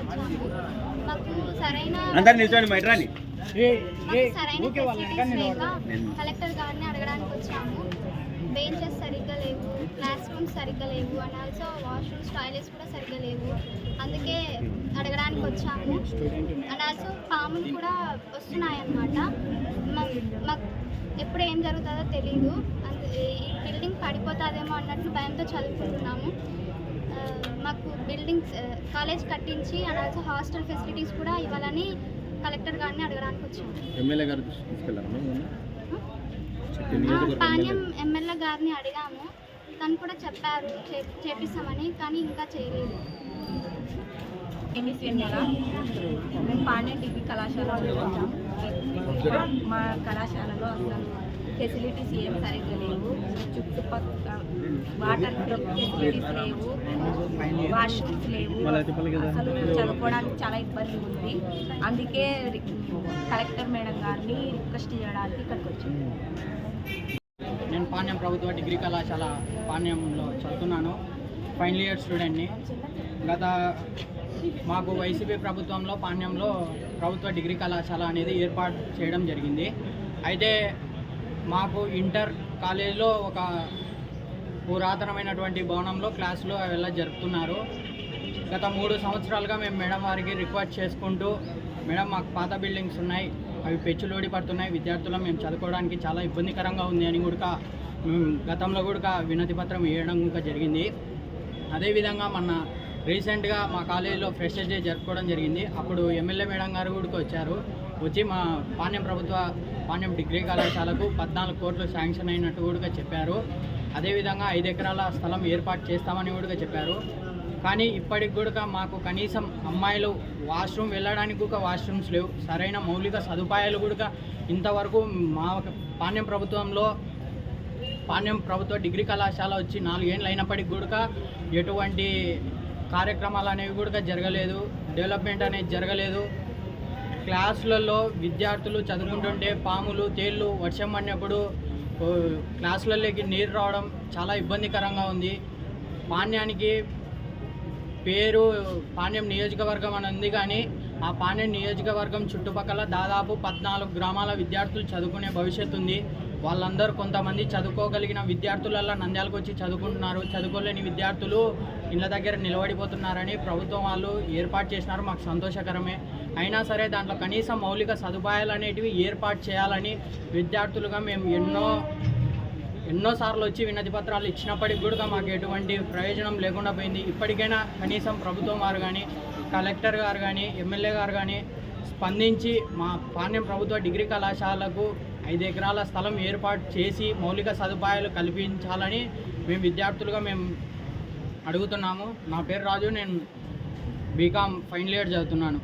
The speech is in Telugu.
వచ్చాము మాకు సరైన అందరు నిల్చోండి బయట రాని సరైన కలెక్టర్ గారిని అడగడానికి వచ్చాము. బెంచెస్ సరిగ్గా లేవు క్లాస్ రూమ్స్ సరిగ్గా లేవు అండ్ ఆల్సో వాష్రూమ్స్ టాయిలెట్స్ కూడా సరిగ్గా లేవు. అందుకే అడగడానికి వచ్చాము. అండ్ ఆల్సో పాములు కూడా వస్తున్నాయి అన్నమాట మాకు ఎప్పుడు ఏం జరుగుతుందో తెలియదు అందు ఈ బిల్డింగ్ పడిపోతుందేమో అన్నట్లు భయంతో చదువుకుంటున్నాము. మాకు బిల్డింగ్స్ కాలేజ్ కట్టించి అండ్ ఆల్సో హాస్టల్ ఫెసిలిటీస్ కూడా ఇవ్వాలని కలెక్టర్ గారిని అడగడానికి వచ్చాము ఎమ్మెల్యే గారు పాణ్యం ఎమ్మెల్యే. గారిని అడిగాము. తను కూడా చెప్పారు చే- చేపిస్తామని కానీ ఇంకా చేయలేదు. మేము పాండ్య డిగ్రీ కళాశాలలో మా కళాశాలలో అసలు ఫెసిలిటీస్ ఏం సరిగ్గా లేవు. చుట్టుపక్కల వాటర్ ఫెసిలిటీస్ లేవు. వాష్రూమ్స్ లేవు. అసలు చదువుకోవడానికి చాలా ఇబ్బంది ఉంది. అందుకే కలెక్టర్ మేడం గారిని రిక్వెస్ట్ చేయడానికి ఇక్కడికి వచ్చాము నేను పాణ్యం ప్రభుత్వ డిగ్రీ కళాశాల పాణ్యంలో చదువుతున్నాను. ఫైనల్ ఇయర్ స్టూడెంట్ని. గత మాకు వైసీపీ ప్రభుత్వంలో పాణ్యంలో ప్రభుత్వ డిగ్రీ కళాశాల అనేది ఏర్పాటు చేయడం జరిగింది. అయితే మాకు ఇంటర్ కాలేజీలో ఒక పురాతనమైనటువంటి భవనంలో క్లాసులు అవి జరుపుతున్నారు. గత మూడు సంవత్సరాలుగా మేము మేడం వారికి రిక్వెస్ట్ చేసుకుంటూ మేడం మాకు పాత బిల్డింగ్స్ ఉన్నాయి అవి పెచ్చులోడి పడుతున్నాయి విద్యార్థులు మేము చదువుకోవడానికి చాలా ఇబ్బందికరంగా ఉంది అని కూడా గతంలో కూడా వినతి పత్రం వేయడం కూడా జరిగింది. అదేవిధంగా మన రీసెంట్గా మా కాలేజీలో ఫ్రెషర్స్ డే జరుపుకోవడం జరిగింది. అప్పుడు ఎమ్మెల్యే మేడం గారు కూడా వచ్చారు. వచ్చి మా పాణ్యం ప్రభుత్వ పాణ్యం డిగ్రీ కళాశాలకు పద్నాలుగు కోట్లు శాంక్షన్ అయినట్టు కూడా చెప్పారు. అదేవిధంగా ఐదు ఎకరాల స్థలం ఏర్పాటు చేస్తామని కూడా చెప్పారు. కానీ ఇప్పటికి కూడా మాకు కనీసం అమ్మాయిలు వాష్రూమ్ వెళ్ళడానికి కూడా వాష్రూమ్స్ లేవు. సరైన మౌలిక సదుపాయాలు కూడా ఇంతవరకు మా పాణ్యం ప్రభుత్వంలో పాణ్యం ప్రభుత్వ డిగ్రీ కళాశాల వచ్చి నాలుగేళ్ళు అయినప్పటికి కూడా ఎటువంటి కార్యక్రమాలు అనేవి కూడా జరగలేదు. డెవలప్మెంట్ అనేది జరగలేదు. క్లాసులలో విద్యార్థులు చదువుకుంటుంటే పాములు తేళ్ళు వర్షం పడినప్పుడు క్లాసులలోకి నీరు రావడం చాలా ఇబ్బందికరంగా ఉంది. పాణ్యానికి పేరు పాణ్యం నియోజకవర్గం అని ఉంది కానీ ఆ పానే నియోజకవర్గం చుట్టుపక్కల దాదాపు పద్నాలుగు గ్రామాల విద్యార్థులు చదువుకునే భవిష్యత్తు ఉంది. వాళ్ళందరూ కొంతమంది చదువుకోగలిగిన విద్యార్థులల్లో నంద్యాలకు వచ్చి చదువుకుంటున్నారు. చదువుకోలేని విద్యార్థులు ఇళ్ళ దగ్గర నిలబడిపోతున్నారని ప్రభుత్వం వాళ్ళు ఏర్పాటు చేసినారు. మాకు సంతోషకరమే. అయినా సరే దాంట్లో కనీసం మౌలిక సదుపాయాలు అనేటివి ఏర్పాటు చేయాలని విద్యార్థులుగా మేము ఎన్నో ఎన్నోసార్లు వచ్చి వినతి పత్రాలు ఇచ్చినప్పటికి కూడా మాకు ఎటువంటి ప్రయోజనం లేకుండా పోయింది. ఇప్పటికైనా కనీసం ప్రభుత్వం వారు కానీ కలెక్టర్ గారు కానీ ఎమ్మెల్యే గారు కానీ స్పందించి మా పాణ్యం ప్రభుత్వ డిగ్రీ కళాశాలకు ఐదు ఎకరాల స్థలం ఏర్పాటు చేసి మౌలిక సదుపాయాలు కల్పించాలని మేము విద్యార్థులుగా మేము అడుగుతున్నాము. నా పేరు రాజు నేను బీకామ్ ఫైనల్ ఇయర్ చదువుతున్నాను.